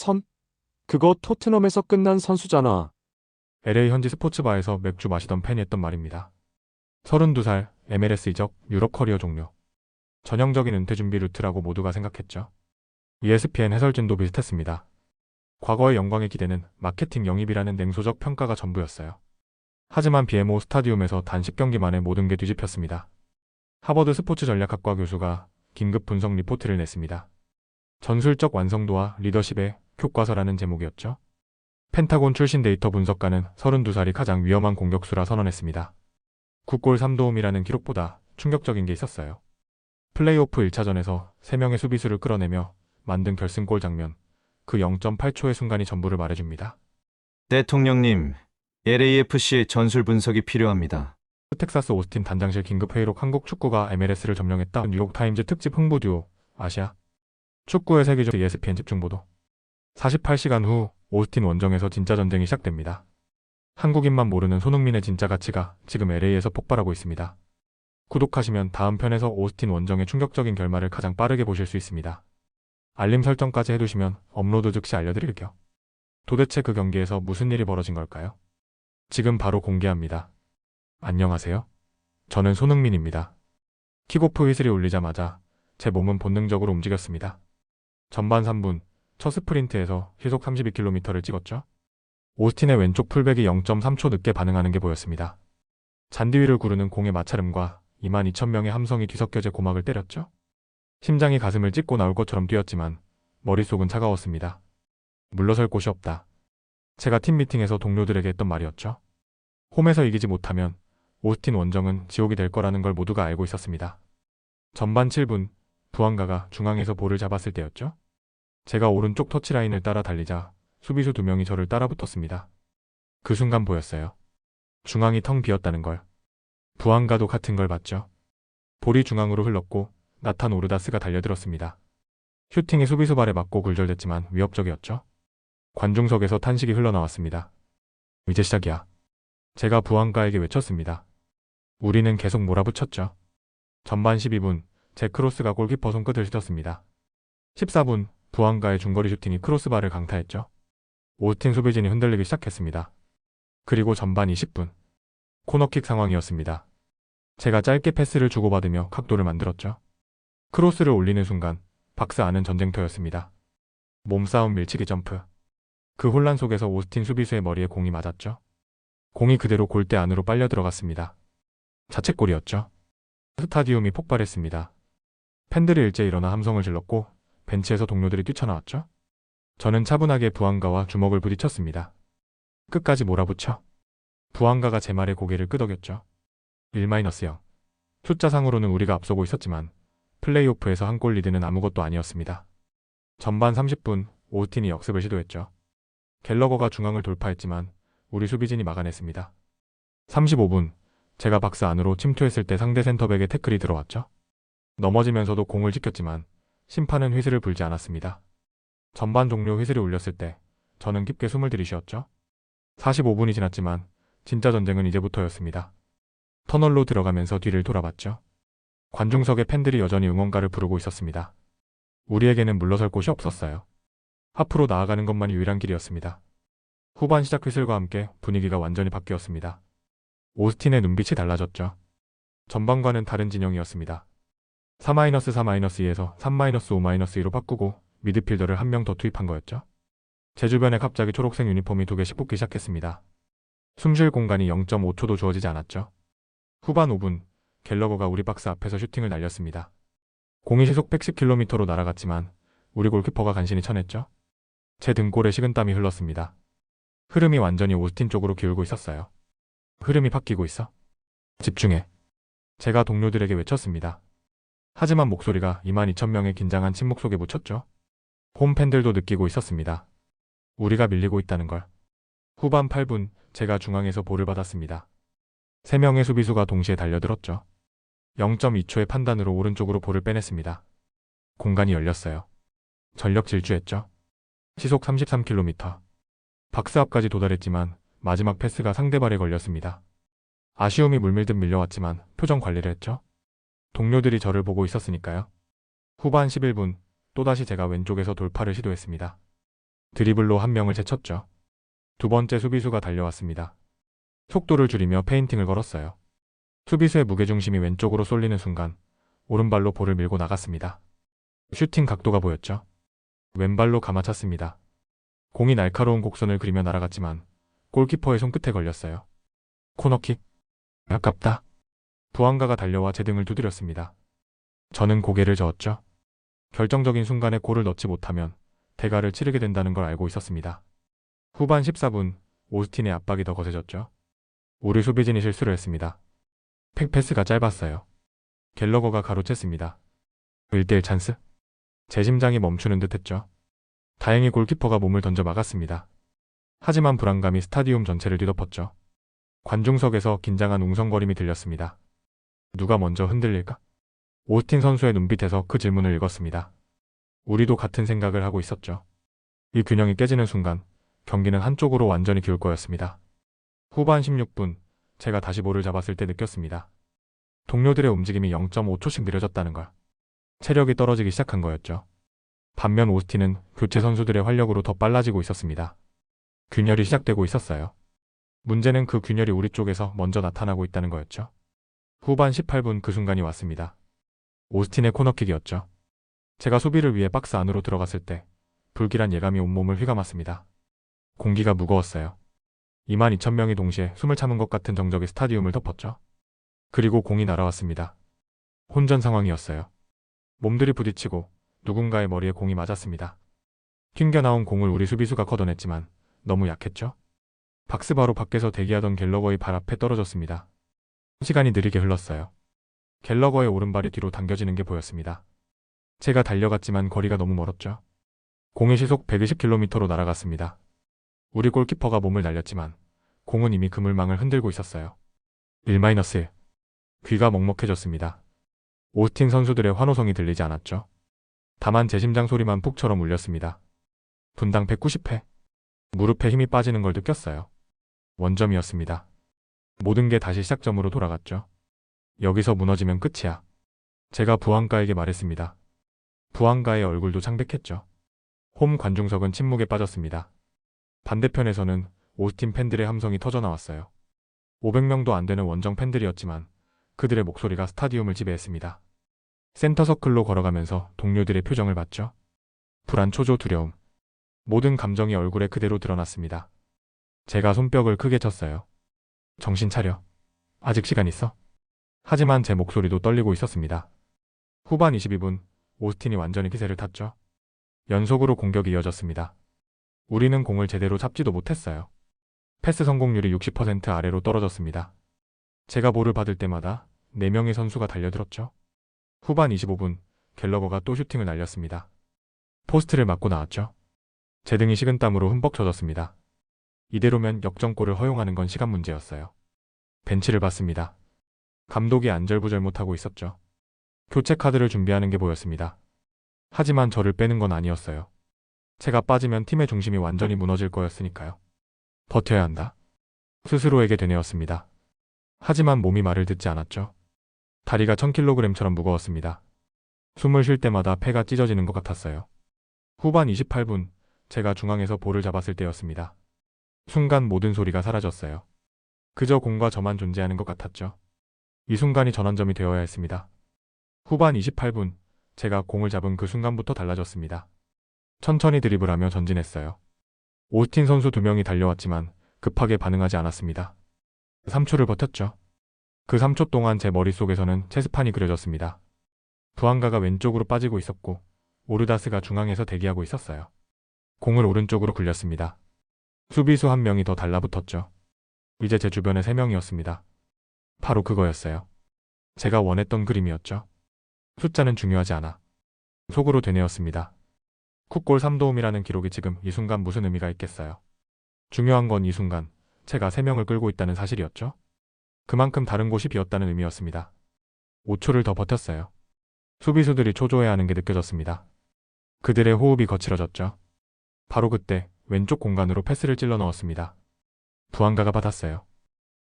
선? 그거 토트넘에서 끝난 선수잖아. LA 현지 스포츠바에서 맥주 마시던 팬이 했던 말입니다. 32살, MLS 이적, 유럽 커리어 종료. 전형적인 은퇴 준비 루트라고 모두가 생각했죠. ESPN 해설진도 비슷했습니다. 과거의 영광의 기대는 마케팅 영입이라는 냉소적 평가가 전부였어요. 하지만 BMO 스타디움에서 단 10경기 만에 모든 게 뒤집혔습니다. 하버드 스포츠 전략학과 교수가 긴급 분석 리포트를 냈습니다. 전술적 완성도와 리더십의 교과서라는 제목이었죠. 펜타곤 출신 데이터 분석가는 32살이 가장 위험한 공격수라 선언했습니다. 9골 3도움이라는 기록보다 충격적인 게 있었어요. 플레이오프 1차전에서 3명의 수비수를 끌어내며 만든 결승골 장면, 그 0.8초의 순간이 전부를 말해줍니다. 대통령님, LAFC의 전술 분석이 필요합니다. 텍사스 오스틴 단장실 긴급 회의로 한국 축구가 MLS를 점령했다. 뉴욕타임즈 특집 흥부 듀오 아시아 축구의 세계적 ESPN 집중 보도. 48시간 후 오스틴 원정에서 진짜 전쟁이 시작됩니다. 한국인만 모르는 손흥민의 진짜 가치가 지금 LA에서 폭발하고 있습니다. 구독하시면 다음 편에서 오스틴 원정의 충격적인 결말을 가장 빠르게 보실 수 있습니다. 알림 설정까지 해두시면 업로드 즉시 알려드릴게요. 도대체 그 경기에서 무슨 일이 벌어진 걸까요? 지금 바로 공개합니다. 안녕하세요. 저는 손흥민입니다. 킥오프 휘슬이 울리자마자 제 몸은 본능적으로 움직였습니다. 전반 3분, 첫 스프린트에서 시속 32km를 찍었죠. 오스틴의 왼쪽 풀백이 0.3초 늦게 반응하는 게 보였습니다. 잔디 위를 구르는 공의 마찰음과 2만 2천 명의 함성이 뒤섞여 제 고막을 때렸죠. 심장이 가슴을 찢고 나올 것처럼 뛰었지만 머릿속은 차가웠습니다. 물러설 곳이 없다. 제가 팀 미팅에서 동료들에게 했던 말이었죠. 홈에서 이기지 못하면 오스틴 원정은 지옥이 될 거라는 걸 모두가 알고 있었습니다. 전반 7분, 부안가가 중앙에서 볼을 잡았을 때였죠. 제가 오른쪽 터치라인을 따라 달리자 수비수 두 명이 저를 따라 붙었습니다. 그 순간 보였어요. 중앙이 텅 비었다는 걸. 부안가도 같은 걸 봤죠. 볼이 중앙으로 흘렀고 나탄 오르다스가 달려들었습니다. 슈팅이 수비수 발에 맞고 굴절됐지만 위협적이었죠. 관중석에서 탄식이 흘러나왔습니다. 이제 시작이야. 제가 부안가에게 외쳤습니다. 우리는 계속 몰아붙였죠. 전반 12분, 제 크로스가 골키퍼 손끝을 휘었습니다. 14분, 부안가의 중거리 슈팅이 크로스바를 강타했죠. 오스틴 수비진이 흔들리기 시작했습니다. 그리고 전반 20분, 코너킥 상황이었습니다. 제가 짧게 패스를 주고받으며 각도를 만들었죠. 크로스를 올리는 순간, 박스 안은 전쟁터였습니다. 몸싸움 밀치기 점프. 그 혼란 속에서 오스틴 수비수의 머리에 공이 맞았죠. 공이 그대로 골대 안으로 빨려 들어갔습니다. 자책골이었죠. 스타디움이 폭발했습니다. 팬들이 일제 일어나 함성을 질렀고 벤치에서 동료들이 뛰쳐나왔죠. 저는 차분하게 부안가와 주먹을 부딪혔습니다. 끝까지 몰아붙여. 부안가가 제 말에 고개를 끄덕였죠. 1-0. 숫자상으로는 우리가 앞서고 있었지만 플레이오프에서 한 골 리드는 아무것도 아니었습니다. 전반 30분 오스틴이 역습을 시도했죠. 갤러거가 중앙을 돌파했지만 우리 수비진이 막아냈습니다. 35분, 제가 박스 안으로 침투했을 때 상대 센터백에 태클이 들어왔죠. 넘어지면서도 공을 지켰지만 심판은 휘슬을 불지 않았습니다. 전반 종료 휘슬이 울렸을 때 저는 깊게 숨을 들이쉬었죠. 45분이 지났지만 진짜 전쟁은 이제부터였습니다. 터널로 들어가면서 뒤를 돌아봤죠. 관중석의 팬들이 여전히 응원가를 부르고 있었습니다. 우리에게는 물러설 곳이 없었어요. 앞으로 나아가는 것만이 유일한 길이었습니다. 후반 시작 휘슬과 함께 분위기가 완전히 바뀌었습니다. 오스틴의 눈빛이 달라졌죠. 전반과는 다른 진영이었습니다. 4-4-2에서 3-5-2로 바꾸고 미드필더를 한 명 더 투입한 거였죠. 제 주변에 갑자기 초록색 유니폼이 두 개씩 붙기 시작했습니다. 숨쉴 공간이 0.5초도 주어지지 않았죠. 후반 5분, 갤러거가 우리 박스 앞에서 슈팅을 날렸습니다. 공이 시속 110km로 날아갔지만 우리 골키퍼가 간신히 쳐냈죠. 제 등골에 식은땀이 흘렀습니다. 흐름이 완전히 오스틴 쪽으로 기울고 있었어요. 흐름이 바뀌고 있어. 집중해. 제가 동료들에게 외쳤습니다. 하지만 목소리가 2만 2천 명의 긴장한 침묵 속에 묻혔죠. 홈 팬들도 느끼고 있었습니다. 우리가 밀리고 있다는 걸. 후반 8분, 제가 중앙에서 볼을 받았습니다. 3명의 수비수가 동시에 달려들었죠. 0.2초의 판단으로 오른쪽으로 볼을 빼냈습니다. 공간이 열렸어요. 전력 질주했죠. 시속 33km. 박스 앞까지 도달했지만 마지막 패스가 상대발에 걸렸습니다. 아쉬움이 물밀듯 밀려왔지만 표정 관리를 했죠. 동료들이 저를 보고 있었으니까요. 후반 11분 또다시 제가 왼쪽에서 돌파를 시도했습니다. 드리블로 한 명을 제쳤죠. 두 번째 수비수가 달려왔습니다. 속도를 줄이며 페인팅을 걸었어요. 수비수의 무게중심이 왼쪽으로 쏠리는 순간 오른발로 볼을 밀고 나갔습니다. 슈팅 각도가 보였죠. 왼발로 감아찼습니다. 공이 날카로운 곡선을 그리며 날아갔지만 골키퍼의 손끝에 걸렸어요. 코너킥. 아깝다. 부안가가 달려와 제 등을 두드렸습니다. 저는 고개를 저었죠. 결정적인 순간에 골을 넣지 못하면 대가를 치르게 된다는 걸 알고 있었습니다. 후반 14분 오스틴의 압박이 더 거세졌죠. 우리 수비진이 실수를 했습니다. 팩패스가 짧았어요. 갤러거가 가로챘습니다. 1대1 찬스? 제 심장이 멈추는 듯 했죠. 다행히 골키퍼가 몸을 던져 막았습니다. 하지만 불안감이 스타디움 전체를 뒤덮었죠. 관중석에서 긴장한 웅성거림이 들렸습니다. 누가 먼저 흔들릴까? 오스틴 선수의 눈빛에서 그 질문을 읽었습니다. 우리도 같은 생각을 하고 있었죠. 이 균형이 깨지는 순간 경기는 한쪽으로 완전히 기울 거였습니다. 후반 16분 제가 다시 볼을 잡았을 때 느꼈습니다. 동료들의 움직임이 0.5초씩 느려졌다는 걸. 체력이 떨어지기 시작한 거였죠. 반면 오스틴은 교체 선수들의 활력으로 더 빨라지고 있었습니다. 균열이 시작되고 있었어요. 문제는 그 균열이 우리 쪽에서 먼저 나타나고 있다는 거였죠. 후반 18분 그 순간이 왔습니다. 오스틴의 코너킥이었죠. 제가 수비를 위해 박스 안으로 들어갔을 때 불길한 예감이 온몸을 휘감았습니다. 공기가 무거웠어요. 2만 2천 명이 동시에 숨을 참은 것 같은 정적이 스타디움을 덮었죠. 그리고 공이 날아왔습니다. 혼전 상황이었어요. 몸들이 부딪히고 누군가의 머리에 공이 맞았습니다. 튕겨나온 공을 우리 수비수가 걷어냈지만 너무 약했죠? 박스 바로 밖에서 대기하던 갤러거의 발 앞에 떨어졌습니다. 시간이 느리게 흘렀어요. 갤러거의 오른발이 뒤로 당겨지는 게 보였습니다. 제가 달려갔지만 거리가 너무 멀었죠. 공의 시속 120km로 날아갔습니다. 우리 골키퍼가 몸을 날렸지만 공은 이미 그물망을 흔들고 있었어요. 1-1. 귀가 먹먹해졌습니다. 오스틴 선수들의 환호성이 들리지 않았죠. 다만 제 심장 소리만 푹처럼 울렸습니다. 분당 190회. 무릎에 힘이 빠지는 걸 느꼈어요. 원점이었습니다. 모든 게 다시 시작점으로 돌아갔죠. 여기서 무너지면 끝이야. 제가 부안가에게 말했습니다. 부안가의 얼굴도 창백했죠. 홈 관중석은 침묵에 빠졌습니다. 반대편에서는 오스틴 팬들의 함성이 터져나왔어요. 500명도 안 되는 원정 팬들이었지만 그들의 목소리가 스타디움을 지배했습니다. 센터 서클로 걸어가면서 동료들의 표정을 봤죠. 불안, 초조, 두려움. 모든 감정이 얼굴에 그대로 드러났습니다. 제가 손뼉을 크게 쳤어요. 정신 차려. 아직 시간 있어. 하지만 제 목소리도 떨리고 있었습니다. 후반 22분, 오스틴이 완전히 기세를 탔죠. 연속으로 공격이 이어졌습니다. 우리는 공을 제대로 잡지도 못했어요. 패스 성공률이 60% 아래로 떨어졌습니다. 제가 볼을 받을 때마다 4명의 선수가 달려들었죠. 후반 25분, 갤러거가 또 슈팅을 날렸습니다. 포스트를 맞고 나왔죠. 제 등이 식은 땀으로 흠뻑 젖었습니다. 이대로면 역전골을 허용하는 건 시간 문제였어요. 벤치를 봤습니다. 감독이 안절부절 못하고 있었죠. 교체 카드를 준비하는 게 보였습니다. 하지만 저를 빼는 건 아니었어요. 제가 빠지면 팀의 중심이 완전히 무너질 거였으니까요. 버텨야 한다. 스스로에게 되뇌었습니다. 하지만 몸이 말을 듣지 않았죠. 다리가 1000kg처럼 무거웠습니다. 숨을 쉴 때마다 폐가 찢어지는 것 같았어요. 후반 28분, 제가 중앙에서 볼을 잡았을 때였습니다. 순간 모든 소리가 사라졌어요. 그저 공과 저만 존재하는 것 같았죠. 이 순간이 전환점이 되어야 했습니다. 후반 28분, 제가 공을 잡은 그 순간부터 달라졌습니다. 천천히 드리블하며 전진했어요. 오스틴 선수 두 명이 달려왔지만 급하게 반응하지 않았습니다. 3초를 버텼죠. 그 3초 동안 제 머릿속에서는 체스판이 그려졌습니다. 부안가가 왼쪽으로 빠지고 있었고 오르다스가 중앙에서 대기하고 있었어요. 공을 오른쪽으로 굴렸습니다. 수비수 한 명이 더 달라붙었죠. 이제 제 주변에 세 명이었습니다. 바로 그거였어요. 제가 원했던 그림이었죠. 숫자는 중요하지 않아. 속으로 되뇌었습니다. 쿡골 3도움이라는 기록이 지금 이 순간 무슨 의미가 있겠어요. 중요한 건 이 순간 제가 세 명을 끌고 있다는 사실이었죠. 그만큼 다른 곳이 비었다는 의미였습니다. 5초를 더 버텼어요. 수비수들이 초조해하는 게 느껴졌습니다. 그들의 호흡이 거칠어졌죠. 바로 그때 왼쪽 공간으로 패스를 찔러 넣었습니다. 부안가가 받았어요.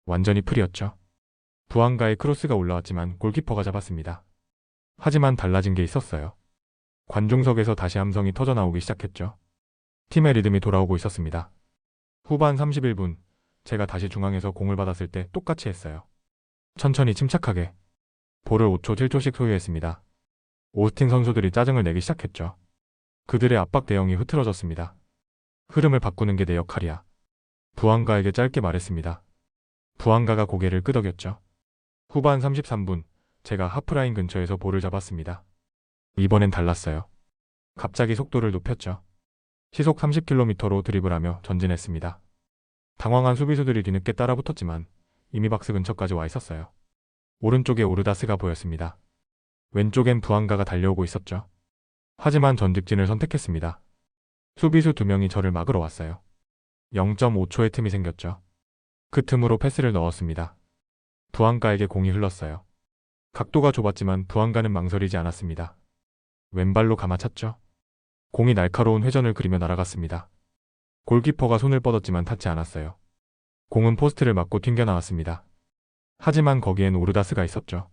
완전히 풀이었죠. 부안가의 크로스가 올라왔지만 골키퍼가 잡았습니다. 하지만 달라진 게 있었어요. 관중석에서 다시 함성이 터져나오기 시작했죠. 팀의 리듬이 돌아오고 있었습니다. 후반 31분, 제가 다시 중앙에서 공을 받았을 때 똑같이 했어요. 천천히 침착하게. 볼을 5초, 7초씩 소유했습니다. 오스틴 선수들이 짜증을 내기 시작했죠. 그들의 압박 대응이 흐트러졌습니다. 흐름을 바꾸는 게 내 역할이야. 부안가에게 짧게 말했습니다. 부안가가 고개를 끄덕였죠. 후반 33분, 제가 하프라인 근처에서 볼을 잡았습니다. 이번엔 달랐어요. 갑자기 속도를 높였죠. 시속 30km로 드리블하며 전진했습니다. 당황한 수비수들이 뒤늦게 따라붙었지만 이미 박스 근처까지 와 있었어요. 오른쪽에 오르다스가 보였습니다. 왼쪽엔 부안가가 달려오고 있었죠. 하지만 전 직진을 선택했습니다. 수비수 두 명이 저를 막으러 왔어요. 0.5초의 틈이 생겼죠. 그 틈으로 패스를 넣었습니다. 부안가에게 공이 흘렀어요. 각도가 좁았지만 부안가는 망설이지 않았습니다. 왼발로 감아찼죠. 공이 날카로운 회전을 그리며 날아갔습니다. 골키퍼가 손을 뻗었지만 닿지 않았어요. 공은 포스트를 맞고 튕겨 나왔습니다. 하지만 거기엔 오르다스가 있었죠.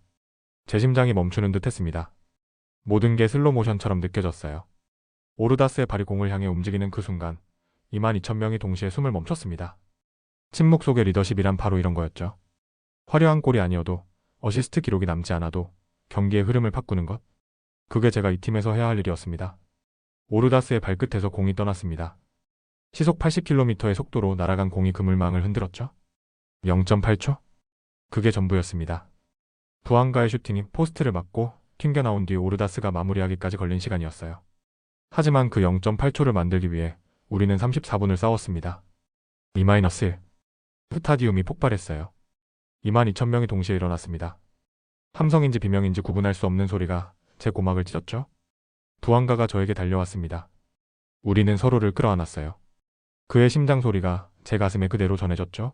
제 심장이 멈추는 듯 했습니다. 모든 게 슬로 모션처럼 느껴졌어요. 오르다스의 발이 공을 향해 움직이는 그 순간 2만 2천 명이 동시에 숨을 멈췄습니다. 침묵 속의 리더십이란 바로 이런 거였죠. 화려한 골이 아니어도 어시스트 기록이 남지 않아도 경기의 흐름을 바꾸는 것. 그게 제가 이 팀에서 해야 할 일이었습니다. 오르다스의 발끝에서 공이 떠났습니다. 시속 80km의 속도로 날아간 공이 그물망을 흔들었죠. 0.8초? 그게 전부였습니다. 부안가의 슈팅이 포스트를 맞고 튕겨 나온 뒤 오르다스가 마무리하기까지 걸린 시간이었어요. 하지만 그 0.8초를 만들기 위해 우리는 34분을 싸웠습니다. 2-1. 스타디움이 폭발했어요. 2만 2천 명이 동시에 일어났습니다. 함성인지 비명인지 구분할 수 없는 소리가 제 고막을 찢었죠. 부안가가 저에게 달려왔습니다. 우리는 서로를 끌어안았어요. 그의 심장 소리가 제 가슴에 그대로 전해졌죠.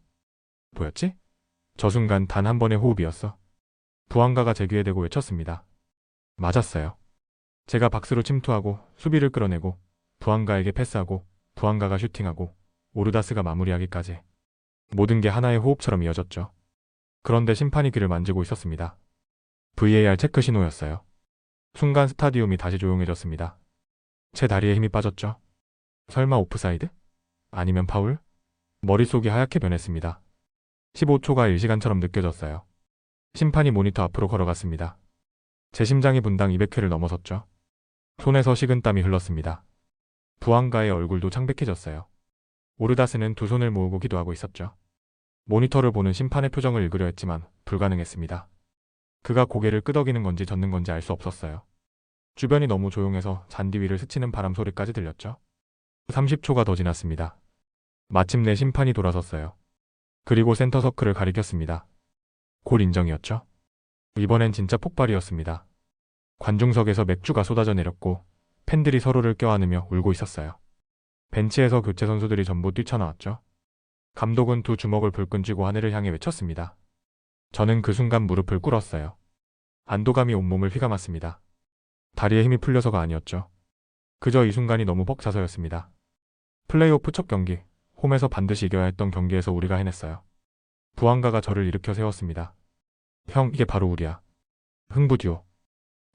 뭐였지? 저 순간 단 한 번의 호흡이었어. 부안가가 제 귀에 대고 외쳤습니다. 맞았어요. 제가 박스로 침투하고 수비를 끌어내고 부안가에게 패스하고 부안가가 슈팅하고 오르다스가 마무리하기까지 모든 게 하나의 호흡처럼 이어졌죠. 그런데 심판이 귀를 만지고 있었습니다. VAR 체크 신호였어요. 순간 스타디움이 다시 조용해졌습니다. 제 다리에 힘이 빠졌죠. 설마 오프사이드? 아니면 파울? 머릿속이 하얗게 변했습니다. 15초가 1시간처럼 느껴졌어요. 심판이 모니터 앞으로 걸어갔습니다. 제 심장이 분당 200회를 넘어섰죠. 손에서 식은 땀이 흘렀습니다. 부안가의 얼굴도 창백해졌어요. 오르다스는 두 손을 모으고 기도하고 있었죠. 모니터를 보는 심판의 표정을 읽으려 했지만 불가능했습니다. 그가 고개를 끄덕이는 건지 젓는 건지 알 수 없었어요. 주변이 너무 조용해서 잔디 위를 스치는 바람 소리까지 들렸죠. 30초가 더 지났습니다. 마침내 심판이 돌아섰어요. 그리고 센터 서클을 가리켰습니다. 골 인정이었죠. 이번엔 진짜 폭발이었습니다. 관중석에서 맥주가 쏟아져 내렸고 팬들이 서로를 껴안으며 울고 있었어요. 벤치에서 교체 선수들이 전부 뛰쳐나왔죠. 감독은 두 주먹을 불끈 쥐고 하늘을 향해 외쳤습니다. 저는 그 순간 무릎을 꿇었어요. 안도감이 온몸을 휘감았습니다. 다리에 힘이 풀려서가 아니었죠. 그저 이 순간이 너무 벅차서였습니다. 플레이오프 첫 경기, 홈에서 반드시 이겨야 했던 경기에서 우리가 해냈어요. 부안가가 저를 일으켜 세웠습니다. 형, 이게 바로 우리야. 흥부 듀오.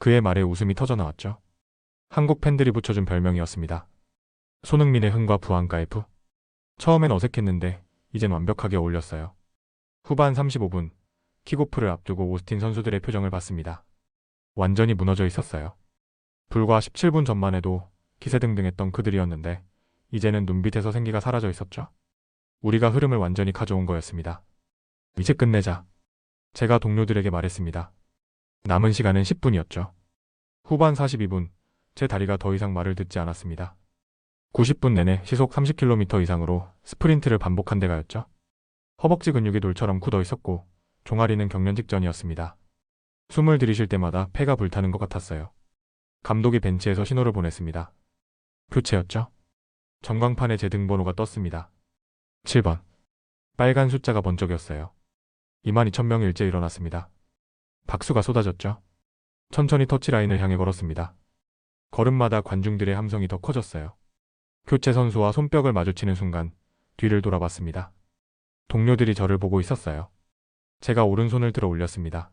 그의 말에 웃음이 터져 나왔죠. 한국 팬들이 붙여준 별명이었습니다. 손흥민의 흥과 부안가의 부. 처음엔 어색했는데 이젠 완벽하게 어울렸어요. 후반 35분, 킥오프를 앞두고 오스틴 선수들의 표정을 봤습니다. 완전히 무너져 있었어요. 불과 17분 전만 해도 기세등등했던 그들이었는데 이제는 눈빛에서 생기가 사라져 있었죠. 우리가 흐름을 완전히 가져온 거였습니다. 이제 끝내자. 제가 동료들에게 말했습니다. 남은 시간은 10분이었죠. 후반 42분, 제 다리가 더 이상 말을 듣지 않았습니다. 90분 내내 시속 30km 이상으로 스프린트를 반복한 데가였죠. 허벅지 근육이 돌처럼 굳어 있었고 종아리는 경련 직전이었습니다. 숨을 들이쉴 때마다 폐가 불타는 것 같았어요. 감독이 벤치에서 신호를 보냈습니다. 교체였죠. 전광판에 제 등번호가 떴습니다. 7번. 빨간 숫자가 번쩍였어요. 2만 2천 명이 일제 일어났습니다. 박수가 쏟아졌죠. 천천히 터치라인을 향해 걸었습니다. 걸음마다 관중들의 함성이 더 커졌어요. 교체 선수와 손뼉을 마주치는 순간 뒤를 돌아봤습니다. 동료들이 저를 보고 있었어요. 제가 오른손을 들어 올렸습니다.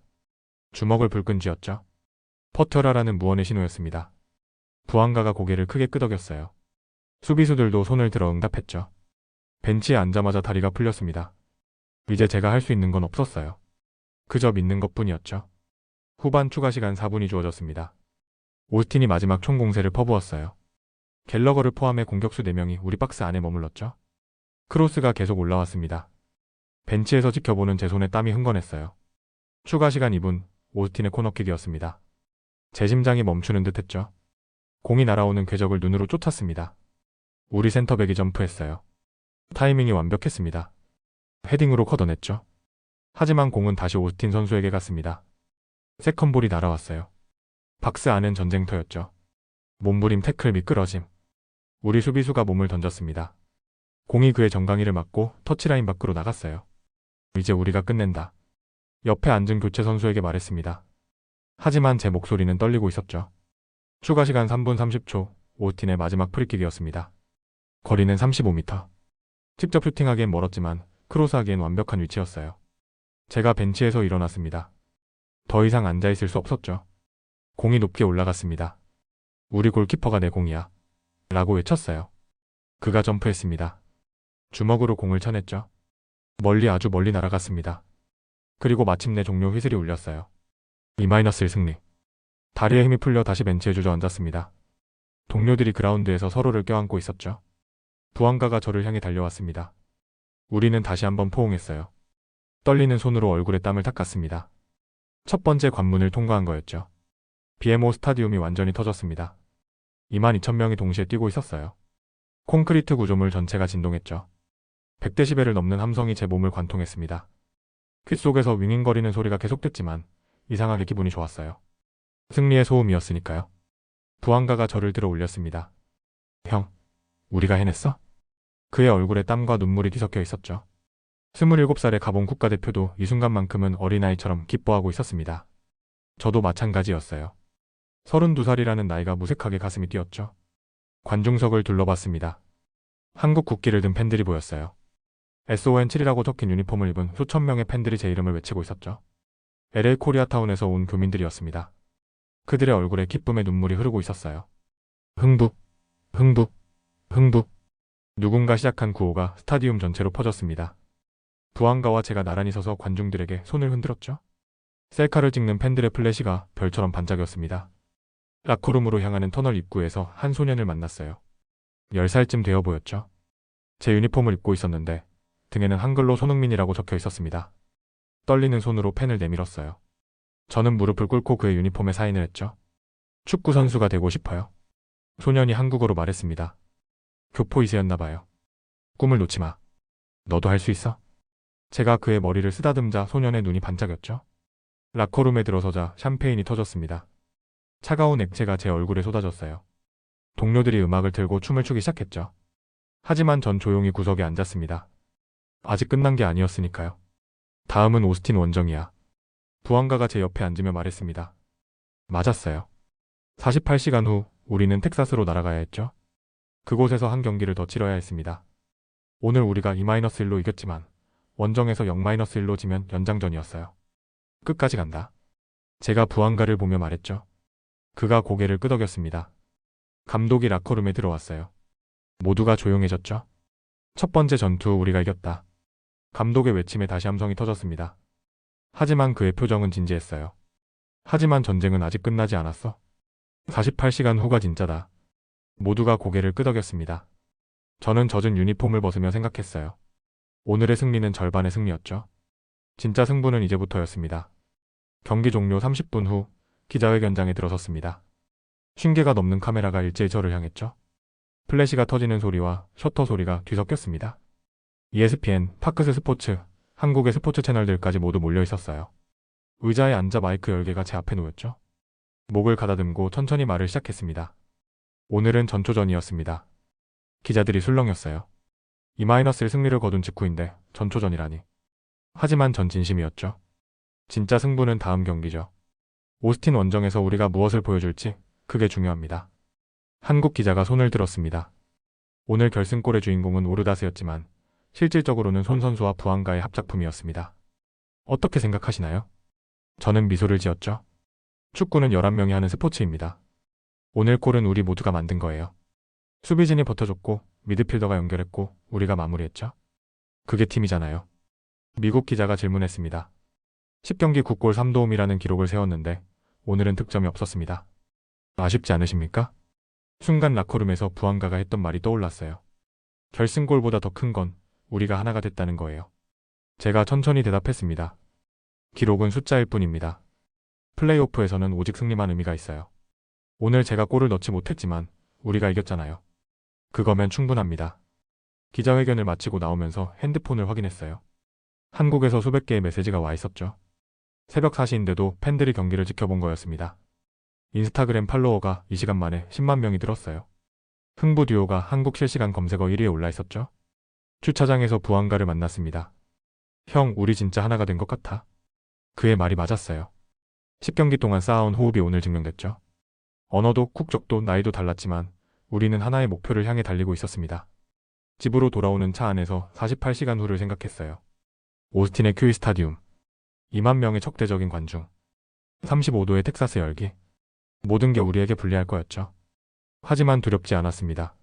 주먹을 불끈 쥐었죠. 퍼터라라는 무언의 신호였습니다. 부안가가 고개를 크게 끄덕였어요. 수비수들도 손을 들어 응답했죠. 벤치에 앉자마자 다리가 풀렸습니다. 이제 제가 할 수 있는 건 없었어요. 그저 믿는 것 뿐이었죠. 후반 추가 시간 4분이 주어졌습니다. 오스틴이 마지막 총공세를 퍼부었어요. 갤러거를 포함해 공격수 4명이 우리 박스 안에 머물렀죠. 크로스가 계속 올라왔습니다. 벤치에서 지켜보는 제 손에 땀이 흥건했어요. 추가 시간 2분, 오스틴의 코너킥이었습니다. 제 심장이 멈추는 듯 했죠. 공이 날아오는 궤적을 눈으로 쫓았습니다. 우리 센터백이 점프했어요. 타이밍이 완벽했습니다. 헤딩으로 걷어냈죠. 하지만 공은 다시 오스틴 선수에게 갔습니다. 세컨볼이 날아왔어요. 박스 안은 전쟁터였죠. 몸부림 태클 미끄러짐. 우리 수비수가 몸을 던졌습니다. 공이 그의 정강이를 맞고 터치라인 밖으로 나갔어요. 이제 우리가 끝낸다. 옆에 앉은 교체 선수에게 말했습니다. 하지만 제 목소리는 떨리고 있었죠. 추가 시간 3분 30초, 오스틴의 마지막 프리킥이었습니다. 거리는 35m. 직접 슈팅하기엔 멀었지만 크로스하기엔 완벽한 위치였어요. 제가 벤치에서 일어났습니다. 더 이상 앉아있을 수 없었죠. 공이 높게 올라갔습니다. 우리 골키퍼가 내 공이야. 라고 외쳤어요. 그가 점프했습니다. 주먹으로 공을 쳐냈죠. 멀리 아주 멀리 날아갔습니다. 그리고 마침내 종료 휘슬이 울렸어요. 2-1 승리. 다리에 힘이 풀려 다시 벤치에 주저앉았습니다. 동료들이 그라운드에서 서로를 껴안고 있었죠. 부안가가 저를 향해 달려왔습니다. 우리는 다시 한번 포옹했어요. 떨리는 손으로 얼굴에 땀을 닦았습니다. 첫 번째 관문을 통과한 거였죠. BMO 스타디움이 완전히 터졌습니다. 2만 2천 명이 동시에 뛰고 있었어요. 콘크리트 구조물 전체가 진동했죠. 100데시벨을 넘는 함성이 제 몸을 관통했습니다. 귓 속에서 윙윙거리는 소리가 계속됐지만 이상하게 기분이 좋았어요. 승리의 소음이었으니까요. 부안가가 저를 들어 올렸습니다. 형, 우리가 해냈어? 그의 얼굴에 땀과 눈물이 뒤섞여 있었죠. 27살의 가본 국가대표도 이 순간만큼은 어린아이처럼 기뻐하고 있었습니다. 저도 마찬가지였어요. 32살이라는 나이가 무색하게 가슴이 뛰었죠. 관중석을 둘러봤습니다. 한국 국기를 든 팬들이 보였어요. SON7이라고 적힌 유니폼을 입은 수천 명의 팬들이 제 이름을 외치고 있었죠. LA 코리아타운에서 온 교민들이었습니다. 그들의 얼굴에 기쁨의 눈물이 흐르고 있었어요. 흥북, 흥북, 흥북. 누군가 시작한 구호가 스타디움 전체로 퍼졌습니다. 부안가와 제가 나란히 서서 관중들에게 손을 흔들었죠. 셀카를 찍는 팬들의 플래시가 별처럼 반짝였습니다. 라커룸으로 향하는 터널 입구에서 한 소년을 만났어요. 10살쯤 되어 보였죠. 제 유니폼을 입고 있었는데 등에는 한글로 손흥민이라고 적혀 있었습니다. 떨리는 손으로 펜을 내밀었어요. 저는 무릎을 꿇고 그의 유니폼에 사인을 했죠. 축구 선수가 되고 싶어요. 소년이 한국어로 말했습니다. 교포이세였나 봐요. 꿈을 놓지 마. 너도 할 수 있어? 제가 그의 머리를 쓰다듬자 소년의 눈이 반짝였죠. 라커룸에 들어서자 샴페인이 터졌습니다. 차가운 액체가 제 얼굴에 쏟아졌어요. 동료들이 음악을 틀고 춤을 추기 시작했죠. 하지만 전 조용히 구석에 앉았습니다. 아직 끝난 게 아니었으니까요. 다음은 오스틴 원정이야. 부안가가 제 옆에 앉으며 말했습니다. 맞았어요. 48시간 후 우리는 텍사스로 날아가야 했죠. 그곳에서 한 경기를 더 치러야 했습니다. 오늘 우리가 2-1로 이겼지만 원정에서 0-1로 지면 연장전이었어요. 끝까지 간다. 제가 부안가를 보며 말했죠. 그가 고개를 끄덕였습니다. 감독이 라커룸에 들어왔어요. 모두가 조용해졌죠. 첫 번째 전투 우리가 이겼다. 감독의 외침에 다시 함성이 터졌습니다. 하지만 그의 표정은 진지했어요. 하지만 전쟁은 아직 끝나지 않았어. 48시간 후가 진짜다. 모두가 고개를 끄덕였습니다. 저는 젖은 유니폼을 벗으며 생각했어요. 오늘의 승리는 절반의 승리였죠. 진짜 승부는 이제부터였습니다. 경기 종료 30분 후 기자회견장에 들어섰습니다. 쉰개가 넘는 카메라가 일제히 저를 향했죠. 플래시가 터지는 소리와 셔터 소리가 뒤섞였습니다. ESPN, 파크스 스포츠, 한국의 스포츠 채널들까지 모두 몰려 있었어요. 의자에 앉아 마이크 열개가 제 앞에 놓였죠. 목을 가다듬고 천천히 말을 시작했습니다. 오늘은 전초전이었습니다. 기자들이 술렁였어요. 2-1 승리를 거둔 직후인데 전초전이라니. 하지만 전 진심이었죠. 진짜 승부는 다음 경기죠. 오스틴 원정에서 우리가 무엇을 보여줄지 그게 중요합니다. 한국 기자가 손을 들었습니다. 오늘 결승골의 주인공은 오르다스였지만 실질적으로는 손 선수와 부안가의 합작품이었습니다. 어떻게 생각하시나요? 저는 미소를 지었죠. 축구는 11명이 하는 스포츠입니다. 오늘 골은 우리 모두가 만든 거예요. 수비진이 버텨줬고 미드필더가 연결했고 우리가 마무리했죠. 그게 팀이잖아요. 미국 기자가 질문했습니다. 10경기 9골 3도움이라는 기록을 세웠는데 오늘은 득점이 없었습니다. 아쉽지 않으십니까? 순간 라커룸에서 부안가가 했던 말이 떠올랐어요. 결승골보다 더 큰 건 우리가 하나가 됐다는 거예요. 제가 천천히 대답했습니다. 기록은 숫자일 뿐입니다. 플레이오프에서는 오직 승리만 의미가 있어요. 오늘 제가 골을 넣지 못했지만 우리가 이겼잖아요. 그거면 충분합니다. 기자회견을 마치고 나오면서 핸드폰을 확인했어요. 한국에서 수백 개의 메시지가 와 있었죠. 새벽 4시인데도 팬들이 경기를 지켜본 거였습니다. 인스타그램 팔로워가 이 시간 만에 10만 명이 늘었어요. 흥부 듀오가 한국 실시간 검색어 1위에 올라 있었죠. 주차장에서 부안가를 만났습니다. 형, 우리 진짜 하나가 된 것 같아. 그의 말이 맞았어요. 10경기 동안 쌓아온 호흡이 오늘 증명됐죠. 언어도 국적도 나이도 달랐지만 우리는 하나의 목표를 향해 달리고 있었습니다. 집으로 돌아오는 차 안에서 48시간 후를 생각했어요. 오스틴의 큐이 스타디움. 2만 명의 적대적인 관중. 35도의 텍사스 열기. 모든 게 우리에게 불리할 거였죠. 하지만 두렵지 않았습니다.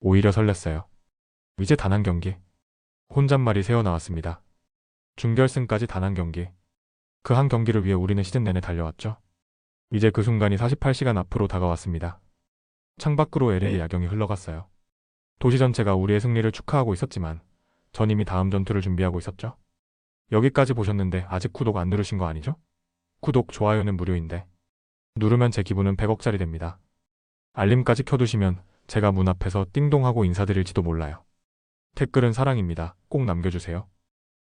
오히려 설렜어요. 이제 단 한 경기. 혼잣말이 새어나왔습니다. 준결승까지 단 한 경기. 그 한 경기를 위해 우리는 시즌 내내 달려왔죠. 이제 그 순간이 48시간 앞으로 다가왔습니다. 창밖으로 LA 야경이 흘러갔어요. 도시 전체가 우리의 승리를 축하하고 있었지만 전 이미 다음 전투를 준비하고 있었죠. 여기까지 보셨는데 아직 구독 안 누르신 거 아니죠? 구독, 좋아요는 무료인데 누르면 제 기분은 100억짜리 됩니다. 알림까지 켜두시면 제가 문 앞에서 띵동하고 인사드릴지도 몰라요. 댓글은 사랑입니다. 꼭 남겨주세요.